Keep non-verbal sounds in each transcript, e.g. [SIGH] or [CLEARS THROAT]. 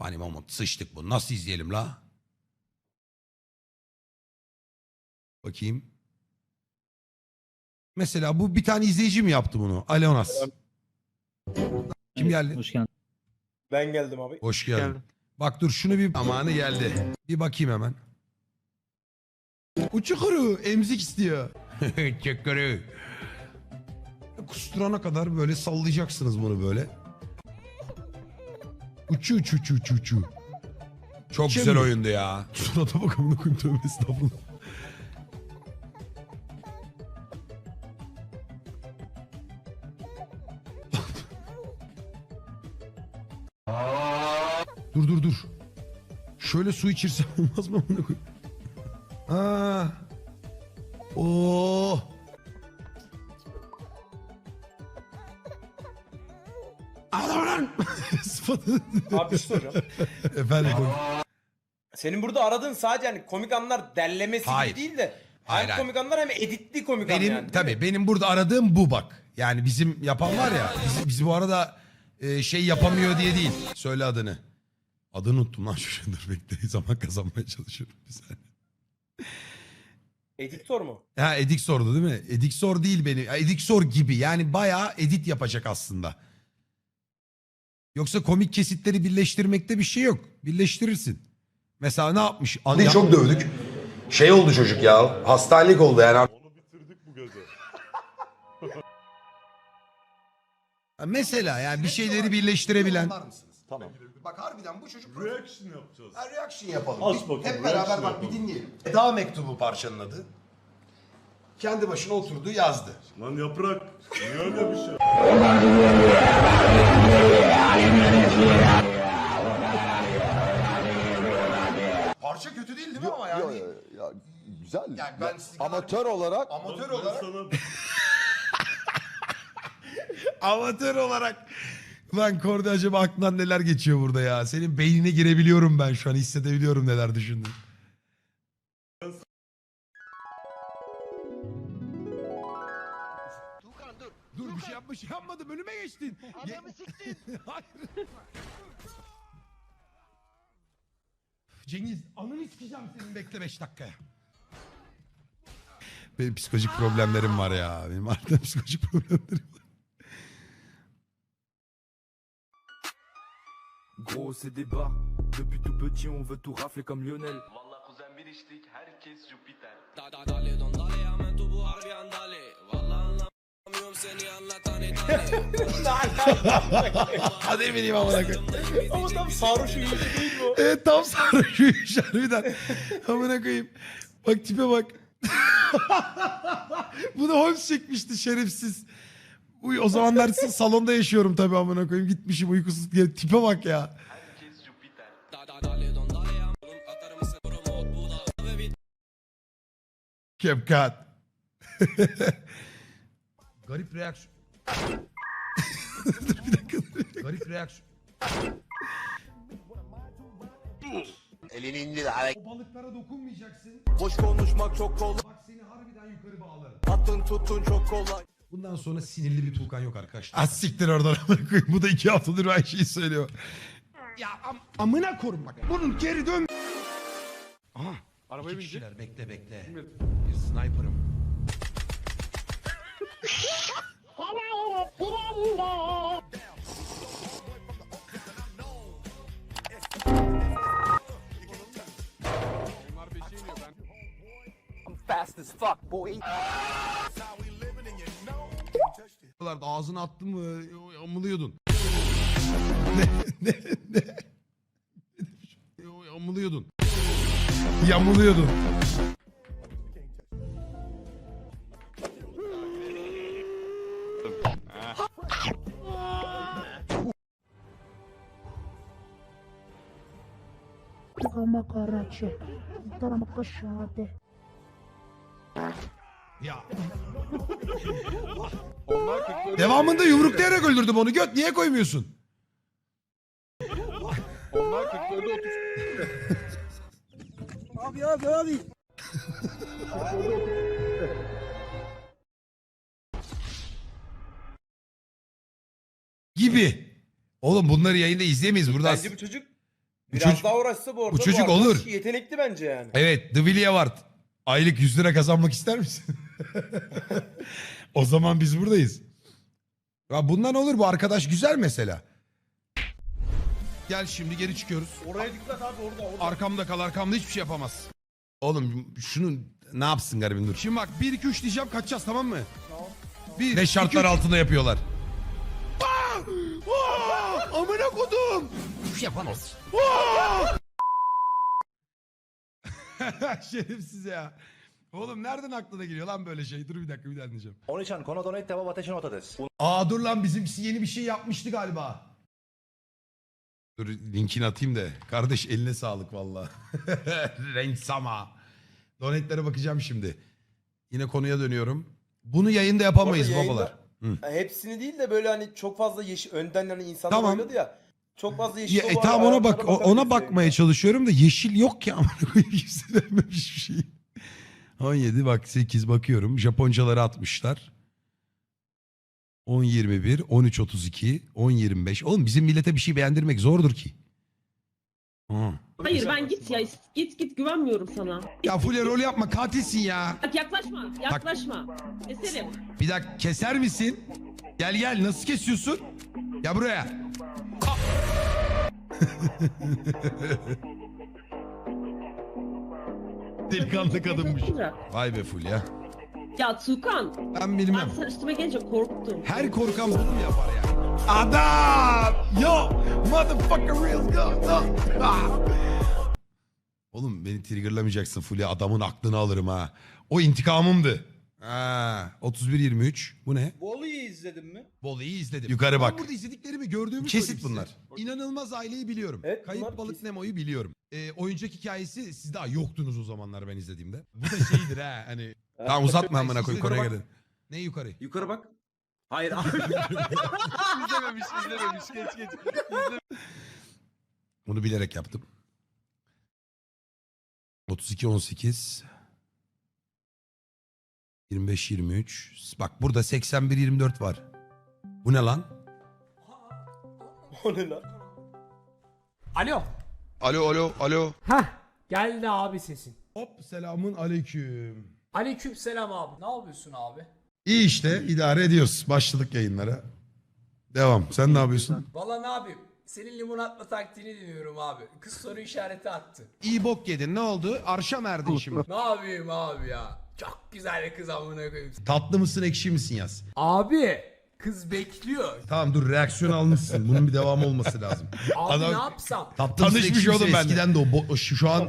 Hani Mahmut sıçtık bu. Nasıl izleyelim la? Bakayım. Mesela bu bir tane izleyici mi yaptı bunu? Aleonas. Kim geldi? Hoş geldin. Ben geldim abi. Hoş geldin. Bak dur şunu bir amanı geldi. Bir bakayım hemen. Uçukuru emzik istiyor. [LAUGHS] Çukuru. Kusturana kadar böyle sallayacaksınız bunu böyle. Uçu uçu uçu uçu uçu. Çok Şey güzel mi? oyundu ya. Surata bak amına koyayım tövbe estağfurullah. Dur dur dur. Şöyle su içirsem [LAUGHS] olmaz mı? Aa. Adam lan. [LAUGHS] Abi bir şey soracağım. Efendim. Senin burada aradığın sadece hani komik anlar derlemesi Hayır. gibi değil de Hayır, hem hayır. komik anlar hem editli komik anlar Benim yani. tabii benim burada aradığım bu bak. Yani bizim yapan var ya. Biz, biz bu arada e, şey yapamıyor diye değil. Söyle adını. Adını unuttum lan şu dur bekle. [LAUGHS] Zaman kazanmaya çalışıyorum bir saniye. Editör mu? Ha Edixor'du değil mi? Edixor değil beni. Ya, Edixor gibi yani bayağı edit yapacak aslında. Yoksa komik kesitleri birleştirmekte bir şey yok. Birleştirirsin. Mesela ne yapmış? Hadi çok dövdük. Şey oldu çocuk ya. Hastanelik oldu yani. Onu bitirdik bu gece. [LAUGHS] Mesela yani bir şeyleri birleştirebilen. Tamam. Bak harbiden bu çocuk Reaction yapacağız. Ha, reaction yapalım. Aç Bir- bakalım, Hep beraber reaction bak bir yapalım. dinleyelim. Eda mektubu parçanın adı. Kendi başına oturdu yazdı. Lan yaprak. Niye öyle bir şey? Parça kötü değil değil mi ama yani? Yo, yo, ya, güzel. Yani ben Ya, sizin kadar- amatör olarak Amatör Ben olarak sana [LAUGHS] Amatör olarak. Lan Kordi acaba aklından neler geçiyor burada ya? Senin beynine girebiliyorum ben şu an hissedebiliyorum neler düşündün. Dur bir şey yapma şey yapmadım önüme geçtin. Adamı siktin. [LAUGHS] Hayır. Cengiz ananı sikeceğim senin bekle 5 dakikaya. Benim psikolojik problemlerim var ya. Benim harbiden [LAUGHS] psikolojik problemlerim var. Gros c'est débat Depuis tout petit on veut tout rafler comme Lionel Valla kuzen bir içtik herkes Jüpiter. Hadi eminim amına koyayım. Ama tam sarhoş uyucu değil mi o? Evet tam sarhoş uyumuş harbiden. Amına koyayım. Bak tipe bak. [LAUGHS] Bunu Holmes çekmişti şerefsiz. Uy, o zamanlar salonda yaşıyorum tabii amına koyayım. Gitmişim uykusuz diye. Tipe bak ya. CapCut. [LAUGHS] Garip reaksiyon. Dur bir dakika. Garip reaksiyon. elini indir O balıklara dokunmayacaksın. Boş konuşmak çok kolay Bak seni harbiden yukarı bağlarım. Attın tuttun çok kolay Bundan sonra sinirli bir Tuğkan yok arkadaşlar. Az siktir oradan amına koyayım. Bu da iki haftadır aynı şeyi söylüyor. Ya am amına korum bak. Bunun geri dön. Aha. Arabaya binecek. Kişiler bekle bekle. Bir sniper'ım. Fast as fuck boy ağzına attın mı amılıyordun. ne ne ne. Yamuluyordun. [LAUGHS] Yamuluyordun. Kama Karachi, Tarama Şade. Ya. Devamında yumruklayarak öldürdüm onu. Göt niye koymuyorsun? Abi abi abi. Gibi. Oğlum bunları yayında izleyemeyiz. Buradan Bence bu çocuk Biraz çocuk- daha uğraşsa bu arada. bu çocuk arkadaş olur. Yetenekli bence yani. Evet The Willy Award. Aylık 100 lira kazanmak ister misin? [LAUGHS] o zaman biz buradayız. Ya bundan olur bu arkadaş güzel mesela. Gel şimdi geri çıkıyoruz. Oraya dikkat abi orada orada. Arkamda kal arkamda hiçbir şey yapamaz. Oğlum şunu ne yapsın garibin dur. Şimdi bak 1 2 3 diyeceğim kaçacağız tamam mı? Tamam. Bir, ne şartlar altında yapıyorlar. Aa! Aa! Amına kodum. Hiçbir yapamaz. [LAUGHS] Şerefsiz ya. Oğlum nereden aklına geliyor lan böyle şey? Dur bir dakika bir daha dinleyeceğim. 13 konu donet devam ateşin otadır. Aa dur lan bizimkisi yeni bir şey yapmıştı galiba. Dur linkini atayım da. Kardeş eline sağlık valla. [LAUGHS] Renk sama. Donetlere bakacağım şimdi. Yine konuya dönüyorum. Bunu yayında yapamayız yayında- babalar. Hı. Hepsini değil de böyle hani çok fazla yeşil önden hani insanlar Tamam. oynadı ya. Çok fazla yeşil Ya, e, olan tamam ona bak o- ona bakmaya çalışıyorum da yeşil yok ki [LAUGHS] amına koyayım kimse vermemiş bir şey. 17 bak 8 bakıyorum. Japoncaları atmışlar. 10 21 13 32 10 25. Oğlum bizim millete bir şey beğendirmek zordur ki. Hı. Hayır ben git ya git git güvenmiyorum sana. Ya Fulya rol yapma katilsin ya. Bak yaklaşma yaklaşma. Eserim. Bir dakika keser misin? Gel gel nasıl kesiyorsun? Ya buraya. Delikanlı kadınmış. Vay be Fulya. Ya Tukan Ben ben bilmem. sen üstüme gelince korktum. Her korkan bunu mu yapar ya? Adam! Yo! Motherfucker real go! No. Ah! Oğlum beni triggerlamayacaksın Fulya. Adamın aklını alırım ha. O intikamımdı. Ha, 31-23. Bu ne? Bolu'yu izledin mi? Bolu'yu izledim. Yukarı bak. Ben burada izlediklerimi gördüğümü Kesit bunlar. İnanılmaz aileyi biliyorum. Evet, Kayıp bunlar balık kesit. Nemo'yu biliyorum. Ee, oyuncak hikayesi siz daha yoktunuz o zamanlar ben izlediğimde. Bu da şeydir ha hani. tamam uzatma amına koyayım konuya gelin. Ne yukarı? Yukarı bak. Hayır abi. [LAUGHS] izlememiş izlememiş geç geç. Bunu bilerek yaptım. 32 18 25 23 Bak burada 81 24 var. Bu ne lan? o ne lan? Alo. Alo alo alo. Hah geldi abi sesin. Hop selamun aleyküm. Aleyküm selam abi. Ne yapıyorsun abi? İyi işte idare ediyoruz. Başladık yayınlara. Devam. Sen ne yapıyorsun? Valla ne yapayım? Senin limonatla taktiğini dinliyorum abi. Kız soru işareti attı. İyi bok yedin. Ne oldu? Arşa mı erdin şimdi? Ne yapayım abi ya? Çok güzel kız amına koyayım. Tatlı mısın ekşi misin yaz. Abi kız bekliyor. Tamam dur reaksiyon almışsın. Bunun bir devamı olması lazım. Abi Adam- ne yapsam? Tatlı mısın, Tanışmış ekşi misin? oğlum benimle. Eskiden de o. bo- o şu, şu an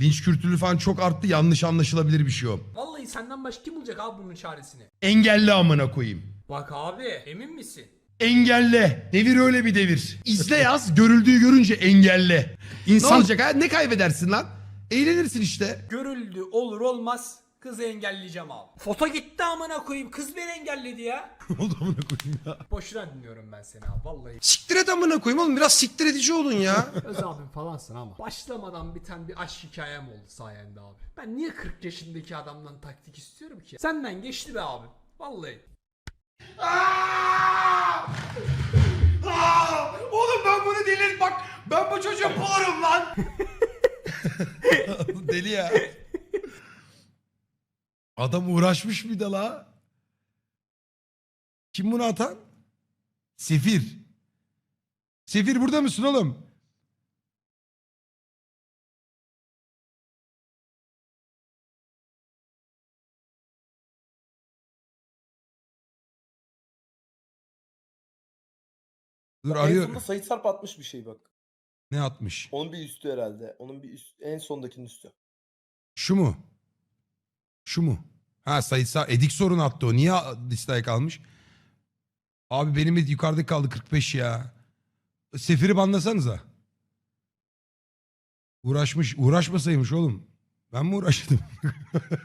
linç kültürü falan çok arttı. Yanlış anlaşılabilir bir şey o. Vallahi senden başka kim bulacak abi bunun çaresini? Engelli amına koyayım. Bak abi emin misin? Engelle. Devir öyle bir devir. İzle yaz. Görüldüğü görünce engelle. İnsan ne olacak ha? Ne kaybedersin lan? Eğlenirsin işte. Görüldü olur olmaz kızı engelleyeceğim abi. Foto gitti amına koyayım. Kız beni engelledi ya. [LAUGHS] oldu amına koyayım ya. Boşuna dinliyorum ben seni abi vallahi. Siktir et amına koyayım oğlum. Biraz siktir edici olun ya. [LAUGHS] Öz abim falansın ama. Başlamadan biten bir aşk hikayem oldu sayende abi. Ben niye 40 yaşındaki adamdan taktik istiyorum ki? Senden geçti be abi. Vallahi. Aa! Oğlum ben bunu delir bak ben bu çocuğu bulurum lan. [LAUGHS] Deli ya. Adam uğraşmış bir de la. Kim bunu atan? Sefir. Sefir burada mısın oğlum? Dur En arıyor. sonunda Sait Sarp atmış bir şey bak. Ne atmış? Onun bir üstü herhalde. Onun bir üst, en sondakinin üstü. Şu mu? Şu mu? Ha sayısal edik sorun attı o. Niye listeye kalmış? Abi benim yukarıda kaldı 45 ya. Sefiri banlasanıza. Uğraşmış. Uğraşmasaymış oğlum. Ben mi uğraştım?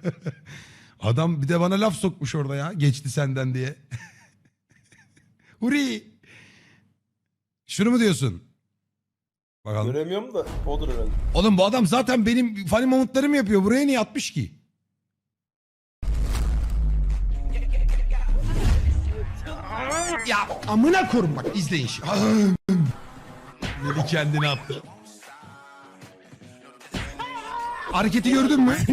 [LAUGHS] Adam bir de bana laf sokmuş orada ya. Geçti senden diye. [LAUGHS] Huri. Şunu mu diyorsun? Bakalım. Göremiyorum da odur herhalde. Oğlum bu adam zaten benim funny momentlarımı yapıyor. Buraya niye atmış ki? Ya amına korum bak izleyin şimdi. Neli kendini attı. Hareketi gördün mü? [LAUGHS]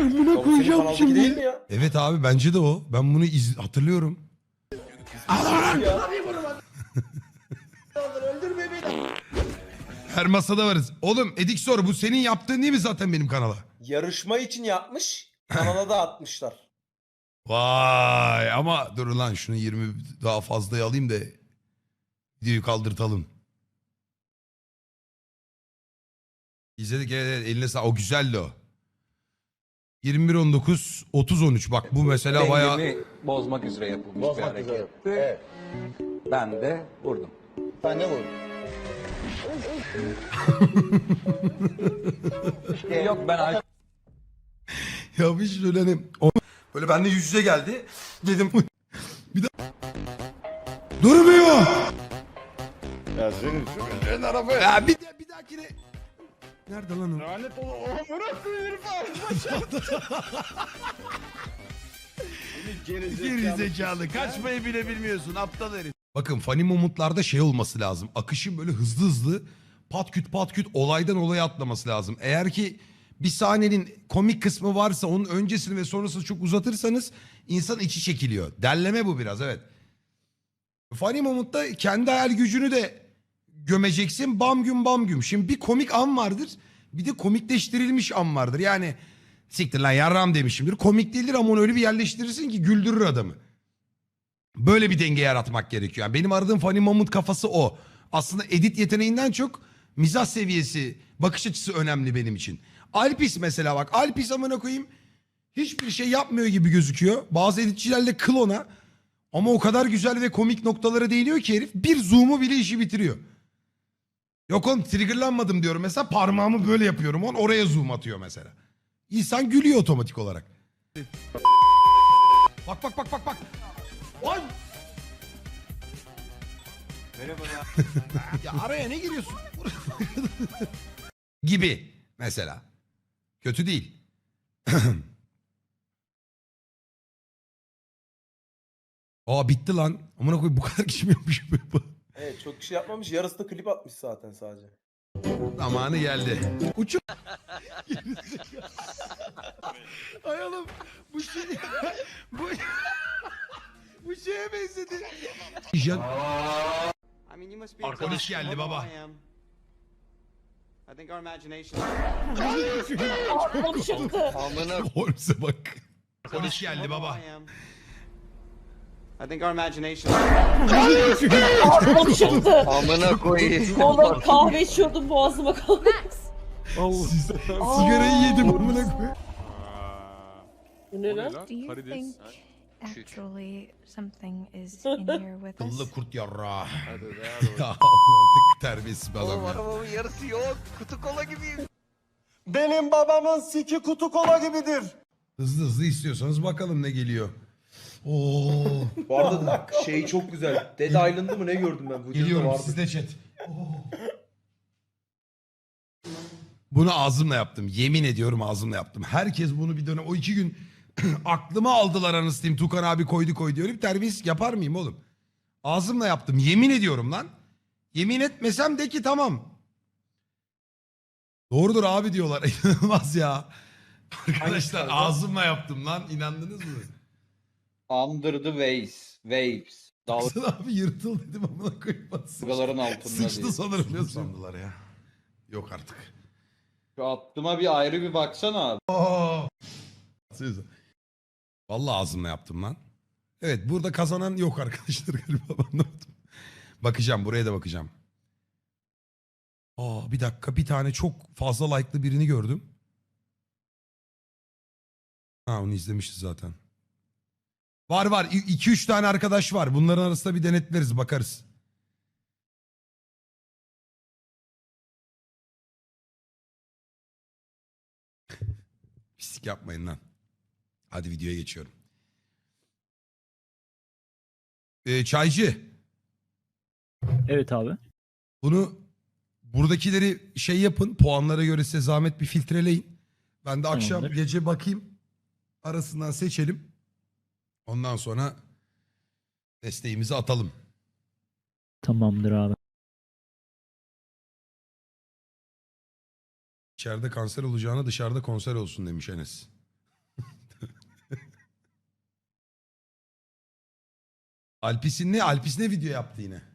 Amına koyacağım şimdi. Evet abi bence de o. Ben bunu iz- hatırlıyorum. Her masada varız. Oğlum Edik sor bu senin yaptığın değil mi zaten benim kanala? Yarışma için yapmış. Kanala da atmışlar. Vay ama dur lan şunu 20 daha fazlaya alayım da videoyu kaldırtalım. İzledik evet, evet eline sağ o güzeldi o. 21 19 30 13 bak bu mesela bayağı bozmak üzere yapılmış bir hareket. Ben de vurdum. Ben ne vurdum? [LAUGHS] Yok ben ya bir şey şöyle hani o- böyle benimle yüz yüze geldi. Dedim bir daha durmuyor. Ya senin Ben araba ya bir, bir dahakine Nerede lan o? lanet ol. Amına [LAUGHS] koyayım Geri zekalı. Kaçmayı bile bilmiyorsun aptal herif. Bakın funny momentlarda şey olması lazım. Akışın böyle hızlı hızlı pat küt pat küt olaydan olaya atlaması lazım. Eğer ki bir sahnenin komik kısmı varsa onun öncesini ve sonrasını çok uzatırsanız insan içi çekiliyor. Derleme bu biraz evet. Funny moment'ta kendi hayal gücünü de gömeceksin bam güm bam güm. Şimdi bir komik an vardır bir de komikleştirilmiş an vardır. Yani siktir lan yarram demişimdir. Komik değildir ama onu öyle bir yerleştirirsin ki güldürür adamı. Böyle bir denge yaratmak gerekiyor. Yani benim aradığım funny moment kafası o. Aslında edit yeteneğinden çok mizah seviyesi, bakış açısı önemli benim için. Alpis mesela bak. Alpis amına koyayım hiçbir şey yapmıyor gibi gözüküyor. Bazı editçilerle kıl ona. Ama o kadar güzel ve komik noktalara değiniyor ki herif bir zoom'u bile işi bitiriyor. Yok oğlum triggerlanmadım diyorum. Mesela parmağımı böyle yapıyorum. On oraya zoom atıyor mesela. İnsan gülüyor otomatik olarak. Bak bak bak bak bak. Ay! [LAUGHS] ya araya ne giriyorsun? [LAUGHS] Gibi mesela. Kötü değil. [CLEARS THROAT] Aa bitti lan. Amına koyayım bu kadar kişi mi yapmış? Evet çok kişi yapmamış. Yarısı da klip atmış zaten sadece. Zamanı geldi. Uçuk. [LAUGHS] Ay oğlum bu şey [LAUGHS] bu bu şeye benzedi. Polis geldi baba. Aklım çıktı. Holmes'e bak. Polis geldi baba. Aklım çıktı. Amına koyayım. Oğlum kahve içiyordum boğazıma kaldı. Sigarayı yedim amına koyayım. Bu ne lan? Do you think actually something is [LAUGHS] in here with us? Kıllı kurt yarra. [LAUGHS] ya Allah'ım terbiyesiz bir adam ya. arabamın yarısı yok. Kutu kola gibiyim. Benim babamın siki kutu kola gibidir. Hızlı hızlı istiyorsanız bakalım ne geliyor. Oo. Bu arada şey çok güzel. Dead Island'ı mı ne gördüm ben? Bu Geliyorum sizde chat. Bunu ağzımla yaptım. Yemin ediyorum ağzımla yaptım. Herkes bunu bir dönem o iki gün [CLEARS THROAT] aklıma aldılar anasını diyeyim. Tukan abi koydu koydu. Öyle bir terbiyesiz yapar mıyım oğlum? Ağzımla yaptım. Yemin ediyorum lan. Yemin etmesem de ki tamam. Doğrudur abi diyorlar. [LAUGHS] İnanılmaz ya. Arkadaşlar ağzımla yaptım lan. İnandınız mı? Under the waves. Waves. Baksana abi yırtıl dedim amına koyayım. Dalgaların altında Sıçtı sanırım. Ne sandılar ya? Yok artık. Şu attıma bir ayrı bir baksana abi. Aa! Söz- Vallahi ağzımla yaptım lan. Evet burada kazanan yok arkadaşlar [LAUGHS] galiba ben. Bakacağım buraya da bakacağım. Aa bir dakika bir tane çok fazla like'lı birini gördüm. Ha onu izlemişiz zaten. Var var 2-3 tane arkadaş var. Bunların arasında bir denetleriz bakarız. [LAUGHS] Pislik yapmayın lan. Hadi videoya geçiyorum. Ee, çaycı. Evet abi. Bunu buradakileri şey yapın. Puanlara göre size zahmet bir filtreleyin. Ben de akşam Tamamdır. gece bakayım. Arasından seçelim. Ondan sonra desteğimizi atalım. Tamamdır abi. İçeride kanser olacağına dışarıda konser olsun demiş Enes. Alpis'in ne? Alpis ne video yaptı yine?